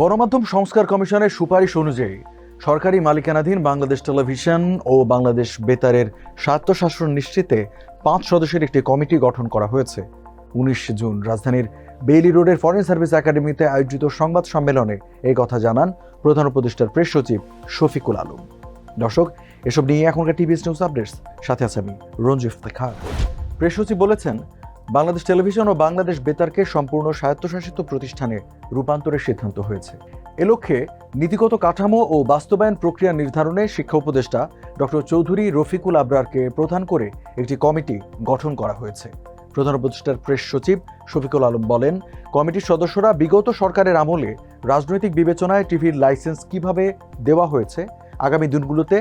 গণমাধ্যম সংস্কার কমিশনের সুপারিশ অনুযায়ী সরকারি মালিকানাধীন বাংলাদেশ টেলিভিশন ও বাংলাদেশ বেতারের স্বায়ত্তশাসন নিশ্চিতে পাঁচ সদস্যের একটি কমিটি গঠন করা হয়েছে। উনিশ জুন রাজধানীর বেইলি রোডের ফরেন সার্ভিস একাডেমিতে আয়োজিত সংবাদ সম্মেলনে এই কথা জানান প্রধান উপদেষ্টার প্রেস সচিব শফিকুল আলম। দর্শক, এসব নিয়ে এখনকার টিভিএস নিউজ আপডেটস, সাথে আছে আমি রঞ্জু ইফতেখার। প্রেস সচিব বলেছেন বাংলাদেশ টেলিভিশন ও বাংলাদেশ বেতারকে সম্পূর্ণ স্বায়ত্তশাসিত প্রতিষ্ঠানে রূপান্তরের সিদ্ধান্ত হয়েছে। এ লক্ষ্যে নীতিগত কাঠামো ও বাস্তবায়ন প্রক্রিয়া নির্ধারণে শিক্ষা উপদেষ্টা ডক্টর চৌধুরী রফিকুল আবরারকে প্রধান করে একটি কমিটি গঠন করা হয়েছে। প্রধান উপদেষ্টার প্রেস সচিব শফিকুল আলম বলেন, কমিটির সদস্যরা বিগত সরকারের আমলে রাজনৈতিক বিবেচনায় টিভির লাইসেন্স কীভাবে দেওয়া হয়েছে, আগামী দিনগুলোতে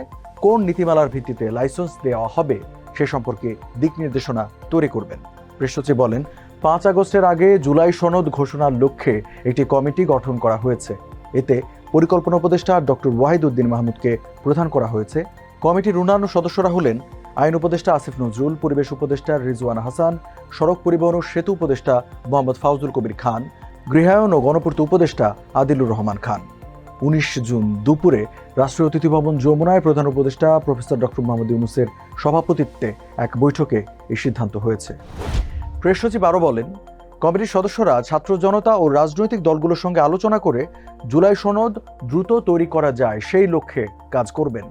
কোন নীতিমালার ভিত্তিতে লাইসেন্স দেওয়া হবে সে সম্পর্কে দিক নির্দেশনা তৈরি করবেন। সচিব বলেন, পাঁচ আগস্টের আগে জুলাই সনদ ঘোষণার লক্ষ্যে একটি কমিটি গঠন করা হয়েছে। এতে পরিকল্পনা উপদেষ্টা ডক্টর ওয়াহিদ উদ্দিন মাহমুদকে প্রধান করা হয়েছে। কমিটির অন্যান্য সদস্যরা হলেন আইন উপদেষ্টা আসিফ নজরুল, পরিবেশ উপদেষ্টা রিজওয়ান হাসান, সড়ক পরিবহন ও সেতু উপদেষ্টা মোহাম্মদ ফাউজুল কবির খান, গৃহায়ন ও গণপূর্ত উপদেষ্টা আদিলুর রহমান খান। উনিশ জুন দুপুরে রাষ্ট্রীয় অতিথি ভবন যমুনায় প্রধান উপদেষ্টা প্রফেসর ডক্টর মোহাম্মদ ইউনুসের সভাপতিত্বে এক বৈঠকে এই সিদ্ধান্ত হয়েছে। প্রেস সচিব আরও বলেন, কমিটির সদস্যরা ছাত্র জনতা ও রাজনৈতিক দলগুলোর সঙ্গে আলোচনা করে জুলাই সনদ দ্রুত তৈরি করা যায়, সেই লক্ষ্যে কাজ করবেন।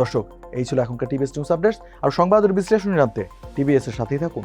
দর্শক, এই ছিল এখনকার টিভিএস নিউজ আপডেটস। আর সংবাদের বিশ্লেষণ জানতে টিভিএস এর সাথেই থাকুন।